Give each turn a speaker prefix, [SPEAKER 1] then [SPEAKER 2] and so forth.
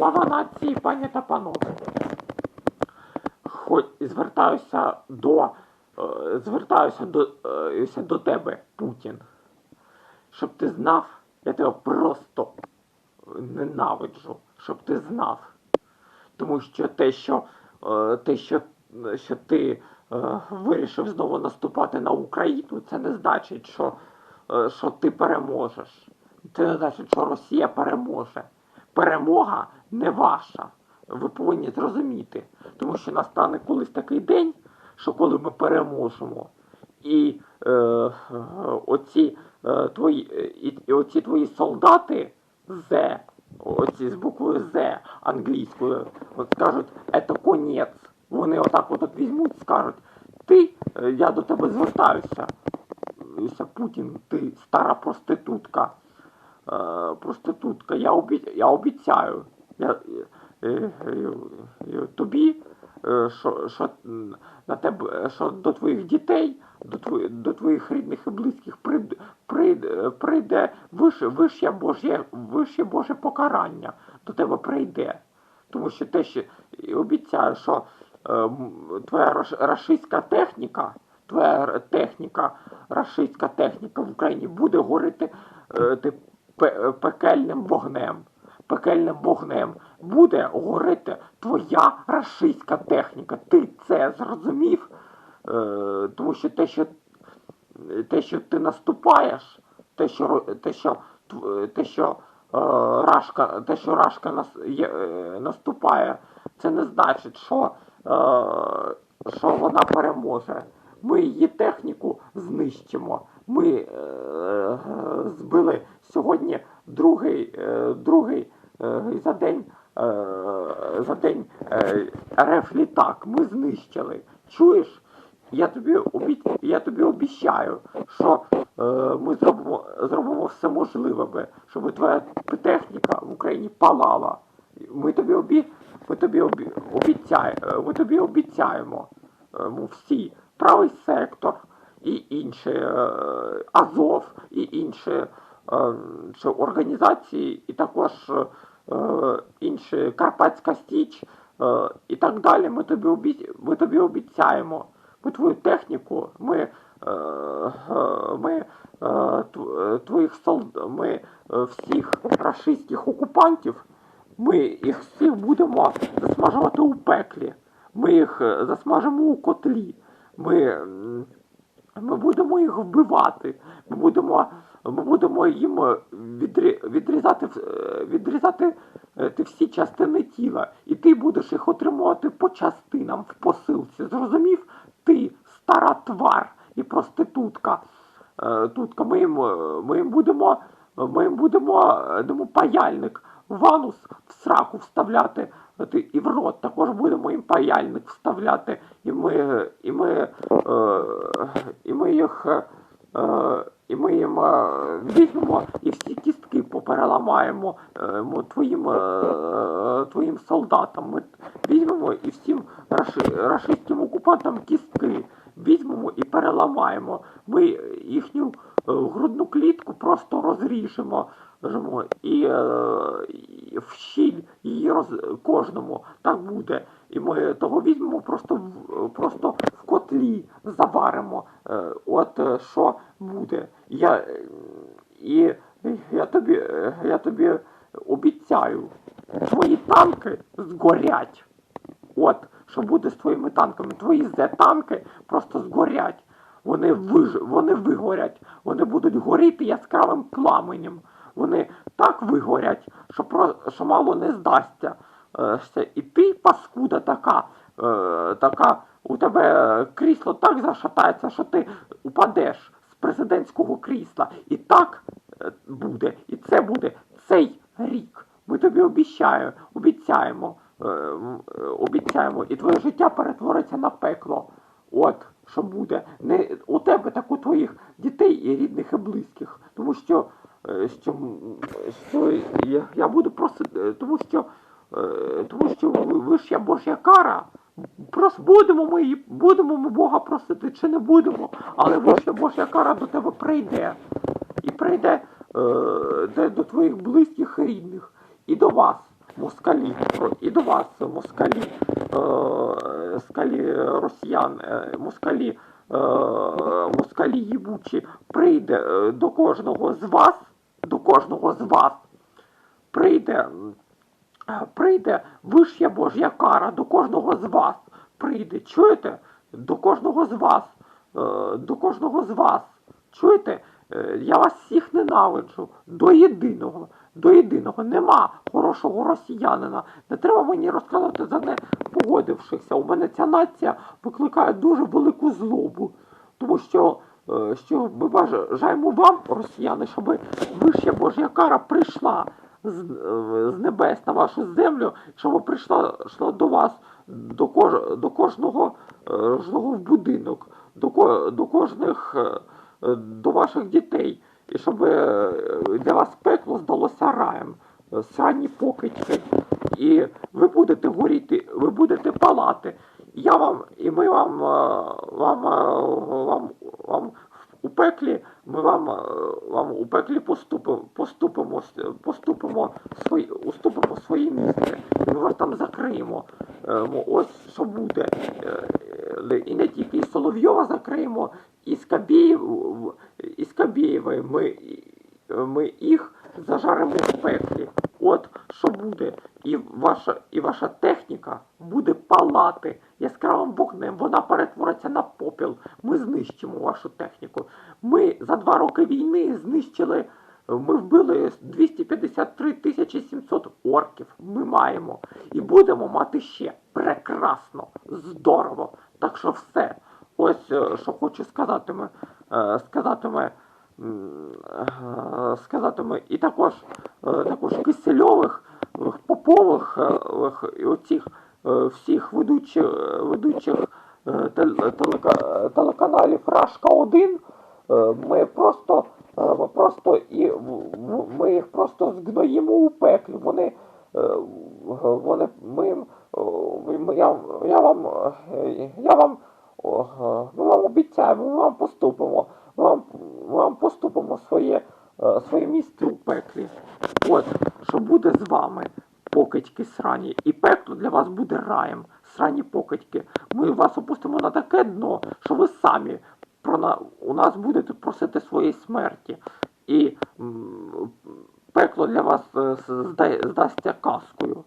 [SPEAKER 1] Слава нації, пані та панове. Хоч звертаюся до. е, Звертаюся до, е, до тебе, Путін. Щоб ти знав, я тебе просто ненавиджу, щоб ти знав. Тому що те, що, е, те, що, що ти вирішив знову наступати на Україну, це не значить, що, що ти переможеш. Це не значить, що Росія переможе. Перемога не ваша. Ви повинні зрозуміти. Тому що настане колись такий день, що коли ми переможемо, і е, оці, е, твої, і, і оці твої солдати З, оці з буквою З англійською, от скажуть, це конець. Вони отак от, от візьмуть, скажуть, ти, е, я до тебе звертаюся. Путін, ти стара проститутка. Е, проститутка, я, обі... я обіцяю. Я, е, е, тобі, що, що, на тебе, що до твоїх дітей, до, твої, до твоїх рідних і близьких прийде, прийде, прийде вище, вище, Божє, вище Боже покарання до тебе прийде. Тому що те, що обіцяю, що е, твоя раш- рашистська техніка, твоя техніка, рашистська техніка в Україні буде горити е, ти, пекельним вогнем. Пекельним вогнем буде горити твоя рашистська техніка. Ти це зрозумів? Е, тому що те, що те, що ти наступаєш, те, що те, що те, що е, Рашка, те, що Рашка нас, е, наступає, це не значить, що, е, що вона переможе. Ми її техніку знищимо. Ми е, збили сьогодні другий, е, другий е, за день. е, За день е, РФ літак ми знищили. Чуєш? Я тобі обіц... я тобі обіцяю, що е, ми зробимо, зробимо все можливе, щоб твоя техніка в Україні палала. Ми тобі обі... ми тобі обі... обіцяє... ми тобі обіцяємо е, всі правий сектор і інші е, Азов і інші е, організації, і також е, інші Карпатська Січ е, і так далі. Ми тобі обі... ми тобі обіцяємо. Ми твою техніку, ми, ми тв- твоїх солд... ми всіх рашистських окупантів, ми їх всіх будемо засмажувати у пеклі. Ми їх засмажимо у котлі. Ми, ми будемо їх вбивати. Ми будемо, ми будемо їм е, відрізати, е, відрізати е, всі частини тіла. І ти будеш їх отримувати по частинам в посилці. Зрозумів? Ти стара твар і проститутка. Тутка, ми їм, ми їм будемо, ми їм будемо е, паяльник в анус в сраку вставляти, ти- і в рот також будемо їм паяльник вставляти, і ми, і ми, е, і ми їх. е, і ми їм е, візьмемо і всі кістки попереламаємо е, твоїм, е, твоїм солдатам. Ми візьмемо і всім раши, рашистським окупантам кістки візьмемо і переламаємо. Ми їхню е, грудну клітку просто розріжемо жмо, і, е, в щіль її роз, кожному так буде. І ми того візьмемо просто просто в котлі заваримо. Е, от е, що буде. Я, і я тобі, я тобі обіцяю, твої танки згорять. От, що буде з твоїми танками? Твої З-танки просто згорять. Вони, виж... вони вигорять, вони будуть горіти яскравим пламенем. Вони так вигорять, що, про... що мало не здасться. Е. І ти, паскуда така, е, така, у тебе крісло так зашатається, що ти упадеш з президентського крісла. І так е, буде, і це буде цей рік. Ми тобі обіцяємо, обіцяємо, обіцяємо, і твоє життя перетвориться на пекло. От що буде. Не у тебе, так у твоїх дітей і рідних і близьких. Тому що, що, що я, я буду просити, е, тому що, е, тому що ви- вища Божа кара. Прос будемо ми будемо ми Бога просити чи не будемо, але вища Божа кара до тебе прийде і прийде е, до твоїх близьких і рідних, і до вас. москалі, і до вас, москалі, е, скалі росіян, е, москалі, е, москалі їбучі, прийде е, до кожного з вас, до кожного з вас, прийде, е, прийде вища Божя кара до кожного з вас. Прийде, чуєте? До кожного з вас, е, до кожного з вас. Чуєте? Е, Я вас всіх ненавиджу. До єдиного. До єдиного. Нема хорошого росіянина. Не треба мені розказувати за не погодившихся. У мене ця нація викликає дуже велику злобу. Тому що, що ми бажаємо вам, росіяни, щоб вища Божа кара прийшла з, е, з небес на вашу землю, щоб прийшла йшла до вас, до, кож, до кожного е, в будинок, до, до кожних, е, е, до ваших дітей, і щоб е, для вас пекло здалося раєм, е, срані покидьки. І ви будете горіти, ви будете палати. Я вам, і ми вам, е, вам, е, вам, вам у пеклі, ми вам, е, вам у пеклі поступимо, поступимо, поступимо свої, уступимо своє місце. Ми вас там закриємо. Ось що буде. І не тільки і Соловйова закриємо, і Скабєєв, і Скабєєвої ми, ми їх зажаримо в пеклі. От що буде. І ваша, і ваша техніка буде палати яскравим вогнем. Вона перетвориться на попіл. Ми знищимо вашу техніку. Ми за два роки війни знищили. Ми вбили 253 тисячі 700 орків. Ми маємо. І будемо мати ще. Прекрасно, здорово. Так що все. Ось е, що хочу сказати ми, е, сказати ми, е, сказати ми. І також, також Кисельових, Попових оцих всіх ведучих, е, ведучих е, телека- телеканалів Рашка 1 Е, Ми просто, е, просто і ми їх просто згноїмо у пеклі. Вони, е, вони, ми, я, я вам, е, я вам, е, ми вам обіцяємо, ми вам поступимо, ми вам, ми вам поступимо своє, е, своє місце у пеклі. От, що буде з вами, покидьки срані, і пекло для вас буде раєм, срані покидьки. Ми вас опустимо на таке дно, що ви самі про на, у нас будете просити своєї смерті. І м, пекло для вас е, зда- здасться казкою.